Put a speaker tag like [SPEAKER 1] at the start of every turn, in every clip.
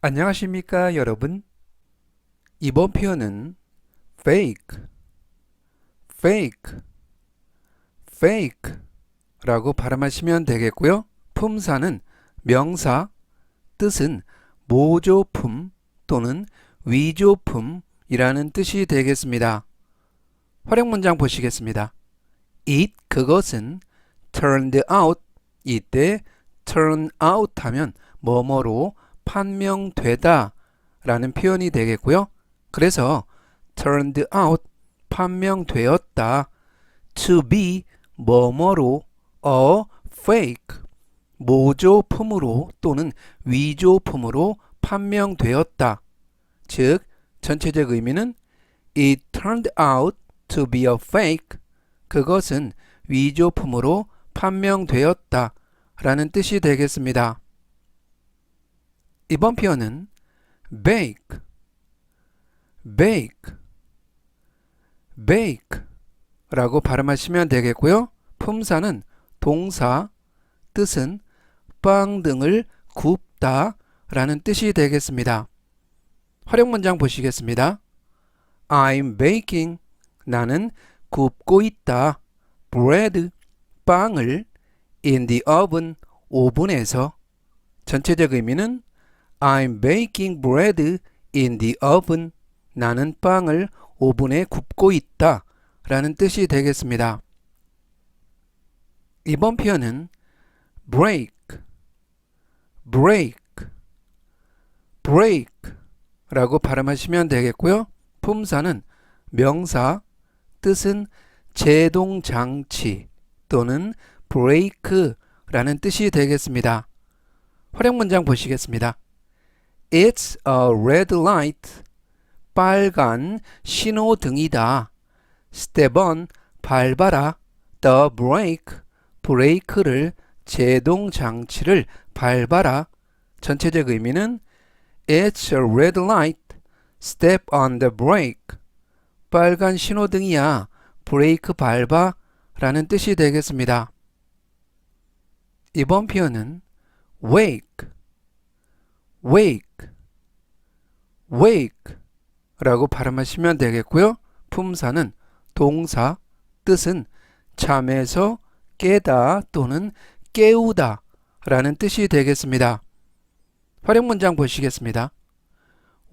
[SPEAKER 1] 안녕하십니까 여러분? 이번 표현은 fake, fake, fake 라고 발음하시면 되겠고요. 품사는 명사, 뜻은 모조품 또는 위조품이라는 뜻이 되겠습니다. 활용 문장 보시겠습니다. it 그것은 turned out 이때 turn out 하면 뭐뭐로 판명되다 라는 표현이 되겠고요. 그래서 turned out 판명되었다 to be 뭐뭐로 a fake 모조품으로 또는 위조품으로 판명되었다. 즉 전체적 의미는 it turned out to be a fake 그것은 위조품으로 판명되었다 라는 뜻이 되겠습니다. 이번 표현은 bake, bake, bake 라고 발음하시면 되겠고요. 품사는 동사, 뜻은 빵 등을 굽다 라는 뜻이 되겠습니다. 활용 문장 보시겠습니다. I'm baking. 나는 굽고 있다. bread. 빵을 in the oven. 오븐에서. 전체적 의미는 I'm baking bread in the oven. 나는 빵을 오븐에 굽고 있다. 라는 뜻이 되겠습니다. 이번 표현은 break, break, break 라고 발음하시면 되겠고요. 품사는 명사, 뜻은 제동장치 또는 break라는 뜻이 되겠습니다. 활용 문장 보시겠습니다. It's a red light. 빨간 신호등이다. Step on. 밟아라. The brake. 브레이크를 제동 장치를 밟아라. 전체적 의미는 It's a red light. Step on the brake. 빨간 신호등이야. 브레이크 밟아. 라는 뜻이 되겠습니다. 이번 표현은 wake, wake, wake 라고 발음하시면 되겠고요. 품사는 동사, 뜻은 잠에서 깨다 또는 깨우다 라는 뜻이 되겠습니다. 활용 문장 보시겠습니다.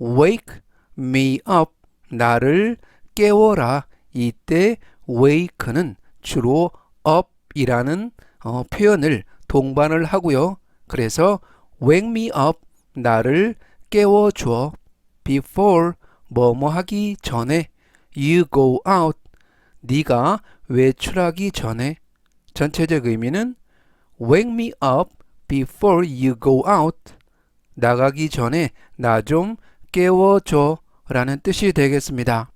[SPEAKER 1] Wake me up. 나를 깨워라. 이때 wake는 주로 up이라는 어, 표현을 동반을 하고요. 그래서 wake me up. 나를 깨워줘. Before 뭐뭐 하기 전에 you go out. 네가 외출하기 전에 전체적 의미는 wake me up before you go out. 나가기 전에 나 좀 깨워줘 라는 뜻이 되겠습니다.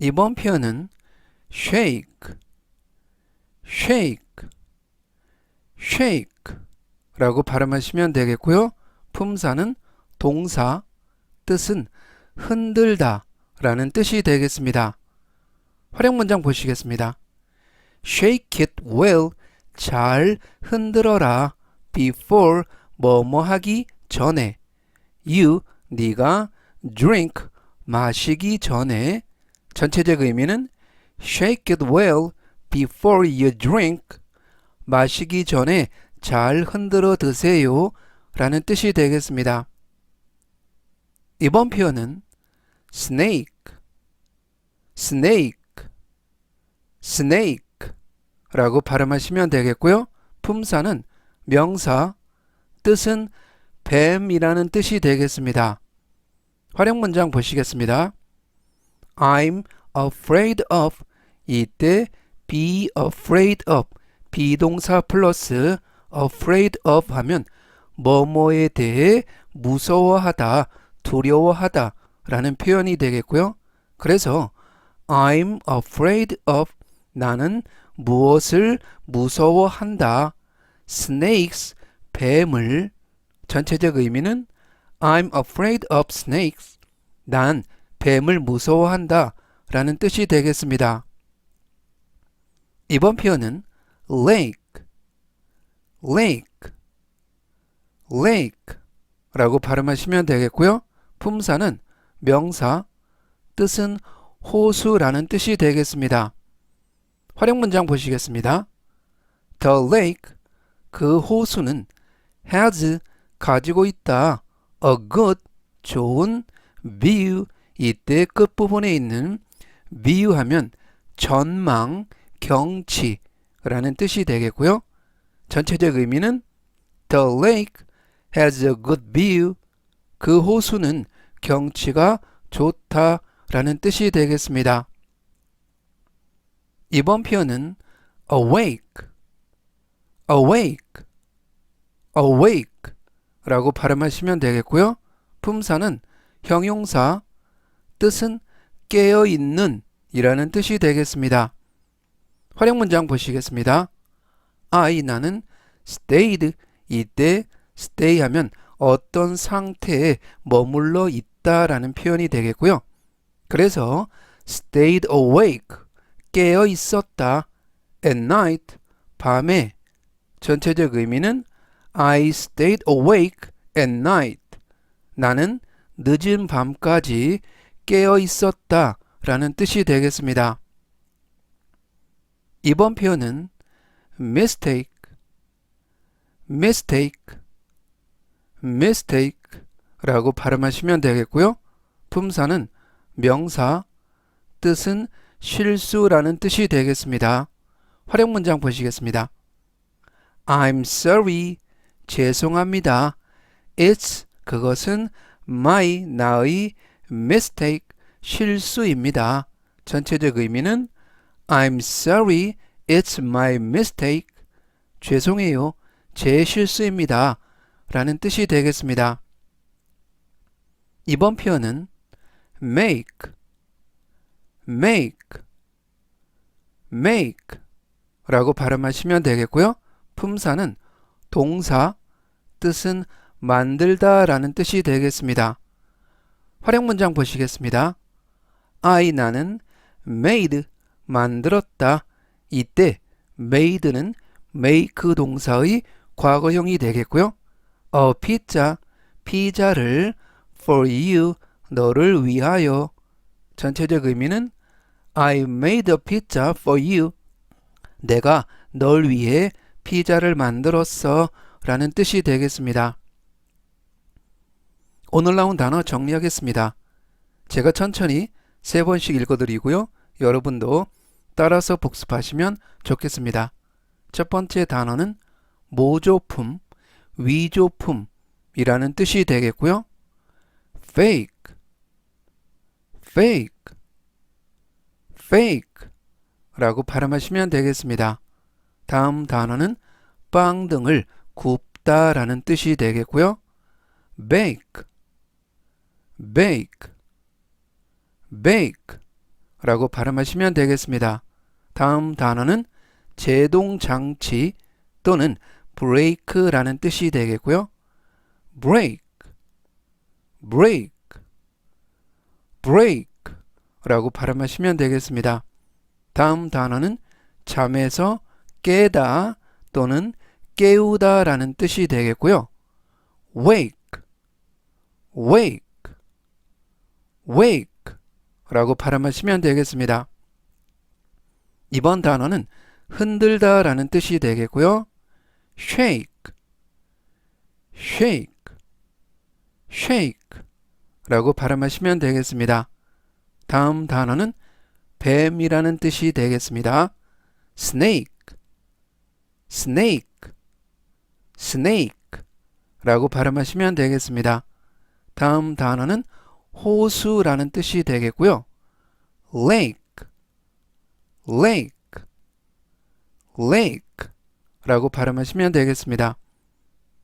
[SPEAKER 1] 이번 표현은 shake, shake, shake 라고 발음하시면 되겠고요. 품사는 동사, 뜻은 흔들다 라는 뜻이 되겠습니다. 활용 문장 보시겠습니다. Shake it well. 잘 흔들어라. Before 뭐뭐 하기 전에. You 네가 drink 마시기 전에. 전체적 의미는 Shake it well before you drink. 마시기 전에 잘 흔들어 드세요. 라는 뜻이 되겠습니다. 이번 표현은 snake, snake, snake 라고 발음하시면 되겠고요. 품사는 명사, 뜻은 뱀이라는 뜻이 되겠습니다. 활용 문장 보시겠습니다. I'm afraid of 이때 be afraid of 비동사 플러스 afraid of 하면 뭐뭐에 대해 무서워하다, 두려워하다 라는 표현이 되겠고요. 그래서 I'm afraid of 나는 무엇을 무서워한다. snakes 뱀을 전체적 의미는 I'm afraid of snakes. 난 뱀을 무서워한다 라는 뜻이 되겠습니다. 이번 표현은 lake, lake, lake 라고 발음하시면 되겠고요. 품사는 명사, 뜻은 호수라는 뜻이 되겠습니다. 활용 문장 보시겠습니다. The lake, 그 호수는 has, 가지고 있다. a good, 좋은 view, 이때 끝부분에 있는 view 하면 전망, 경치라는 뜻이 되겠고요. 전체적 의미는 The lake has a good view. 그 호수는 경치가 좋다라는 뜻이 되겠습니다. 이번 표현은 awake, awake, awake 라고 발음하시면 되겠고요. 품사는 형용사, 뜻은 깨어있는 이라는 뜻이 되겠습니다. 활용 문장 보시겠습니다. I 나는 stayed 이때 stay 하면 어떤 상태에 머물러 있다라는 표현이 되겠고요. 그래서 stayed awake 깨어 있었다. At night 밤에. 전체적 의미는 I stayed awake at night. 나는 늦은 밤까지 깨어 있었다 라는 뜻이 되겠습니다. 이번 표현은 mistake, mistake, mistake 라고 발음하시면 되겠고요. 품사는 명사, 뜻은 실수라는 뜻이 되겠습니다. 활용 문장 보시겠습니다. I'm sorry. 죄송합니다. It's 그것은 my 나의 mistake 실수입니다. 전체적 의미는 I'm sorry. It's my mistake. 죄송해요. 제 실수입니다. 라는 뜻이 되겠습니다. 이번 표현은 make, make, make 라고 발음하시면 되겠고요. 품사는 동사, 뜻은 만들다 라는 뜻이 되겠습니다. 활용 문장 보시겠습니다. I 나는 made 만들었다. 이때 made는 make 동사의 과거형이 되겠고요. A pizza 피자를 for you 너를 위하여 전체적 의미는 I made a pizza for you 내가 널 위해 피자를 만들었어 라는 뜻이 되겠습니다. 오늘 나온 단어 정리하겠습니다. 제가 천천히 세 번씩 읽어드리고요. 여러분도 따라서 복습하시면 좋겠습니다. 첫 번째 단어는 모조품, 위조품이라는 뜻이 되겠고요. fake, fake, fake 라고 발음하시면 되겠습니다. 다음 단어는 빵 등을 굽다 라는 뜻이 되겠고요. bake, bake, bake 라고 발음하시면 되겠습니다. 다음 단어는 제동장치 또는 break라는 뜻이 되겠고요. break, break, break 라고 발음하시면 되겠습니다. 다음 단어는 잠에서 깨다 또는 깨우다 라는 뜻이 되겠고요. wake, wake, wake 라고 발음하시면 되겠습니다. 이번 단어는 흔들다 라는 뜻이 되겠고요. Shake, shake, shake 라고 발음하시면 되겠습니다. 다음 단어는 뱀이라는 뜻이 되겠습니다. snake, snake, snake 라고 발음하시면 되겠습니다. 다음 단어는 호수라는 뜻이 되겠고요. lake, lake, lake 라고 발음하시면 되겠습니다.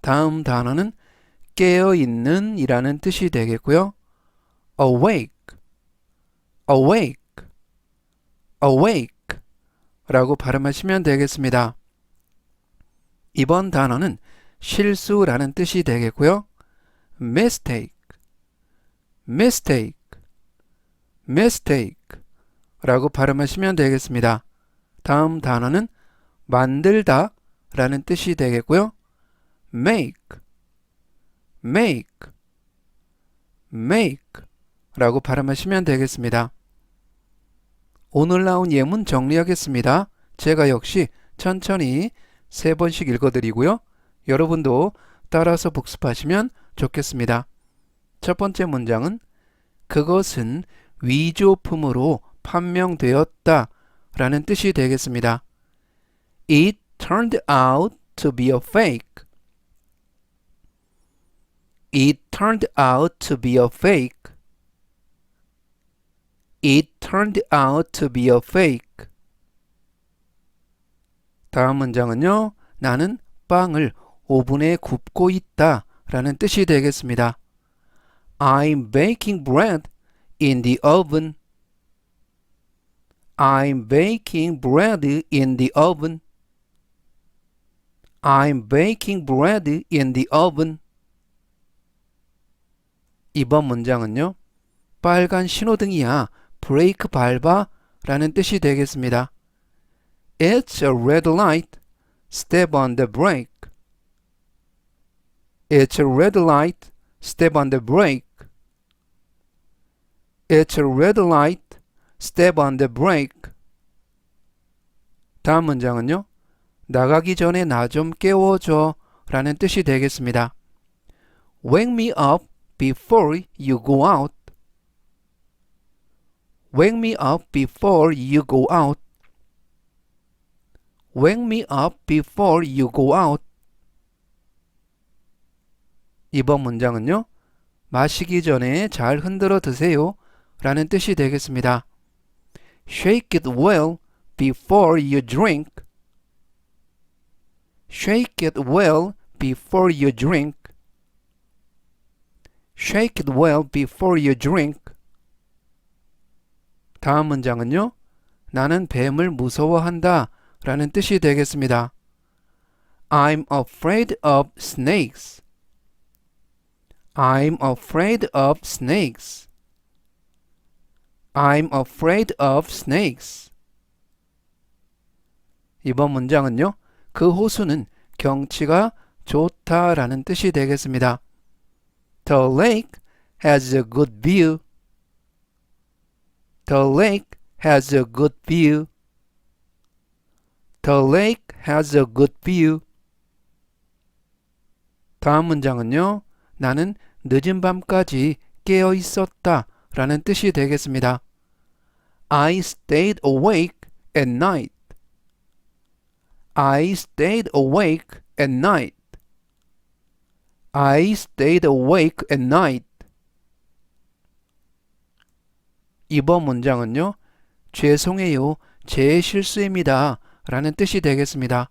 [SPEAKER 1] 다음 단어는 깨어있는 이라는 뜻이 되겠고요. awake, awake, awake 라고 발음하시면 되겠습니다. 이번 단어는 실수라는 뜻이 되겠고요. mistake, mistake, mistake 라고 발음하시면 되겠습니다. 다음 단어는 만들다 라는 뜻이 되겠고요. make, make, make 라고 발음하시면 되겠습니다. 오늘 나온 예문 정리하겠습니다. 제가 역시 천천히 세 번씩 읽어드리고요. 여러분도 따라서 복습하시면 좋겠습니다. 첫 번째 문장은 그것은 위조품으로 판명되었다 라는 뜻이 되겠습니다. It turned out to be a fake. It turned out to be a fake. It turned out to be a fake. 다음 문장은요. 나는 빵을 오븐에 굽고 있다 라는 뜻이 되겠습니다. I'm baking bread in the oven. I'm baking bread in the oven. I'm baking bread in the oven. 이번 문장은요. 빨간 신호등이야. 브레이크 밟아 라는 뜻이 되겠습니다. It's a red light. Step on the brake. It's a red light. Step on the brake. It's a red light. Step on the brake. 다음 문장은요. 나가기 전에 나 좀 깨워줘 라는 뜻이 되겠습니다. Wake me up before you go out. Wake me up before you go out. Wake me up before you go out. 이번 문장은요. 마시기 전에 잘 흔들어 드세요 라는 뜻이 되겠습니다. Shake it well before you drink. Shake it well before you drink. Shake it well before you drink. 다음 문장은요. 나는 뱀을 무서워한다 라는 뜻이 되겠습니다. I'm afraid of snakes. I'm afraid of snakes. I'm afraid of snakes. 이번 문장은요. 그 호수는 경치가 좋다라는 뜻이 되겠습니다. The lake has a good view. The lake has a good view. The lake has a good view. 다음 문장은요. 나는 늦은 밤까지 깨어 있었다 라는 뜻이 되겠습니다. I stayed awake at night. I stayed awake at night. I stayed awake at night. 이번 문장은요. 죄송해요. 제 실수입니다. 라는 뜻이 되겠습니다.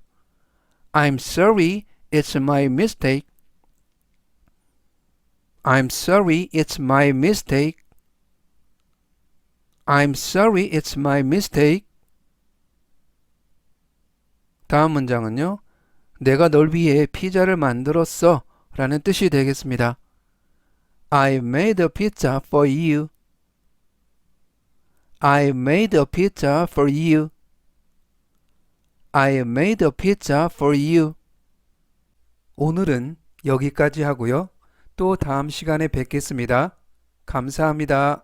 [SPEAKER 1] I'm sorry. It's my mistake. I'm sorry. It's my mistake. I'm sorry. It's my mistake. 다음 문장은요. 내가 널 위해 피자를 만들었어. 라는 뜻이 되겠습니다. I made a pizza for you. I made a pizza for you. I made a pizza for you. 오늘은 여기까지 하고요. 또 다음 시간에 뵙겠습니다. 감사합니다.